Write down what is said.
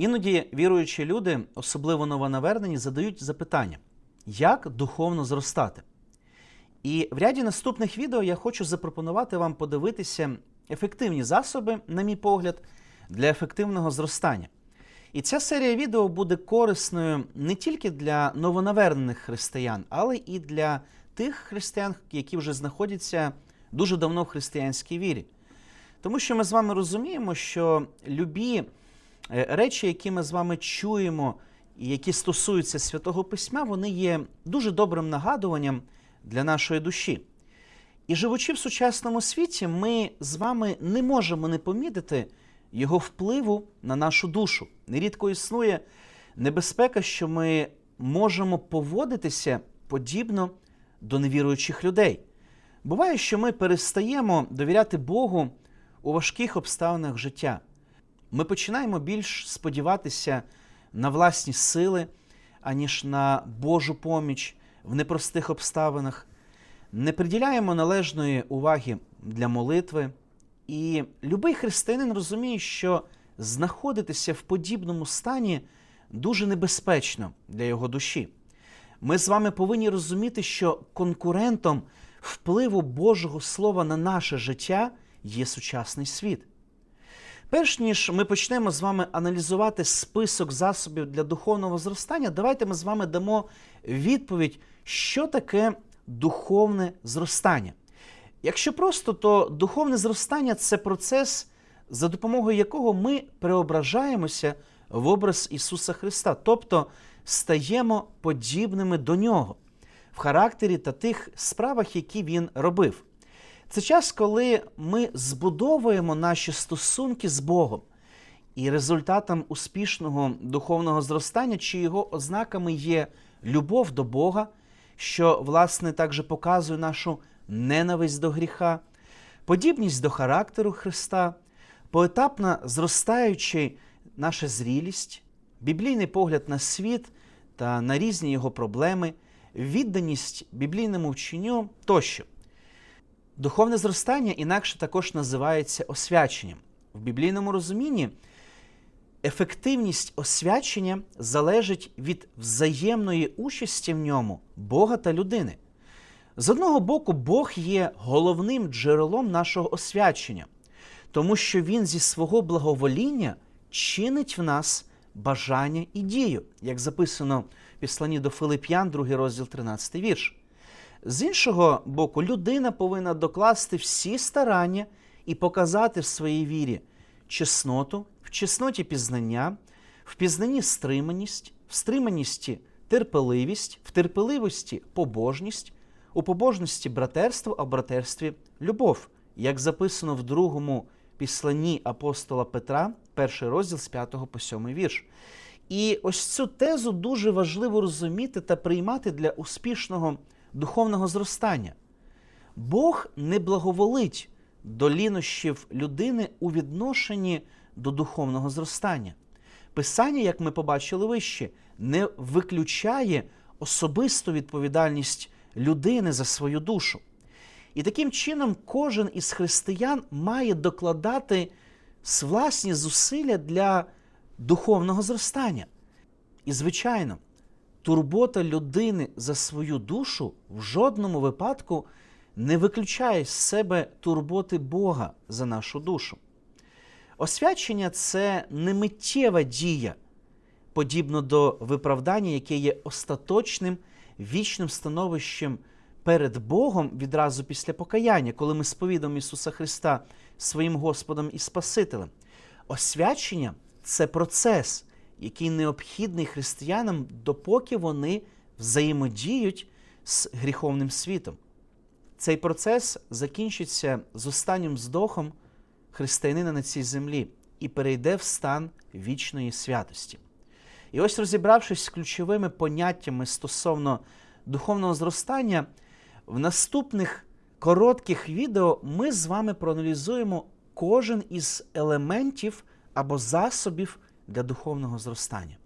Іноді віруючі люди, особливо новонавернені, задають запитання, як духовно зростати. І в ряді наступних відео я хочу запропонувати вам подивитися ефективні засоби, на мій погляд, для ефективного зростання. І ця серія відео буде корисною не тільки для новонавернених християн, але і для тих християн, які вже знаходяться дуже давно в християнській вірі. Тому що ми з вами розуміємо, що любі речі, які ми з вами чуємо, і які стосуються святого письма, вони є дуже добрим нагадуванням для нашої душі. І живучи в сучасному світі, ми з вами не можемо не помітити його впливу на нашу душу. Нерідко існує небезпека, що ми можемо поводитися подібно до невіруючих людей. Буває, що ми перестаємо довіряти Богу у важких обставинах життя. Ми починаємо більш сподіватися на власні сили, аніж на Божу поміч в непростих обставинах, не приділяємо належної уваги для молитви. І любий християнин розуміє, що знаходитися в подібному стані дуже небезпечно для його душі. Ми з вами повинні розуміти, що конкурентом впливу Божого Слова на наше життя є сучасний світ. Перш ніж ми почнемо з вами аналізувати список засобів для духовного зростання, давайте ми з вами дамо відповідь, що таке духовне зростання. Якщо просто, то духовне зростання це процес, за допомогою якого ми преображаємося в образ Ісуса Христа, тобто стаємо подібними до Нього в характері та тих справах, які Він робив. Це час, коли ми збудовуємо наші стосунки з Богом. І результатом успішного духовного зростання, чи його ознаками є любов до Бога, що, власне, також показує нашу ненависть до гріха, подібність до характеру Христа, поетапна зростаючи наша зрілість, біблійний погляд на світ та на різні його проблеми, відданість біблійному вченню тощо. Духовне зростання інакше також називається освяченням. В біблійному розумінні ефективність освячення залежить від взаємної участі в ньому Бога та людини. З одного боку, Бог є головним джерелом нашого освячення, тому що Він зі свого благовоління чинить в нас бажання і дію, як записано в Післанні до Филип'ян, 2 розділ 13 вірш. З іншого боку, людина повинна докласти всі старання і показати в своїй вірі чесноту, в чесноті пізнання, в пізнанні стриманість, в стриманості терпеливість, в терпеливості побожність, у побожності братерство, а в братерстві любов, як записано в другому післанні апостола Петра, перший розділ з 5 по 7 вірш. І ось цю тезу дуже важливо розуміти та приймати для успішного духовного зростання. Бог не благоволить до лінощів людини у відношенні до духовного зростання. Писання, як ми побачили вище, не виключає особисту відповідальність людини за свою душу. І таким чином кожен із християн має докладати власні зусилля для духовного зростання. І, звичайно, турбота людини за свою душу в жодному випадку не виключає з себе турботи Бога за нашу душу. Освячення це не миттєва дія, подібно до виправдання, яке є остаточним вічним становищем перед Богом відразу після покаяння, коли ми сповідаємо Ісуса Христа своїм Господом і Спасителем. Освячення це процес, який необхідний християнам, допоки вони взаємодіють з гріховним світом. Цей процес закінчиться з останнім здохом християнина на цій землі і перейде в стан вічної святості. І ось розібравшись з ключовими поняттями стосовно духовного зростання, в наступних коротких відео ми з вами проаналізуємо кожен із елементів або засобів для духовного зростання.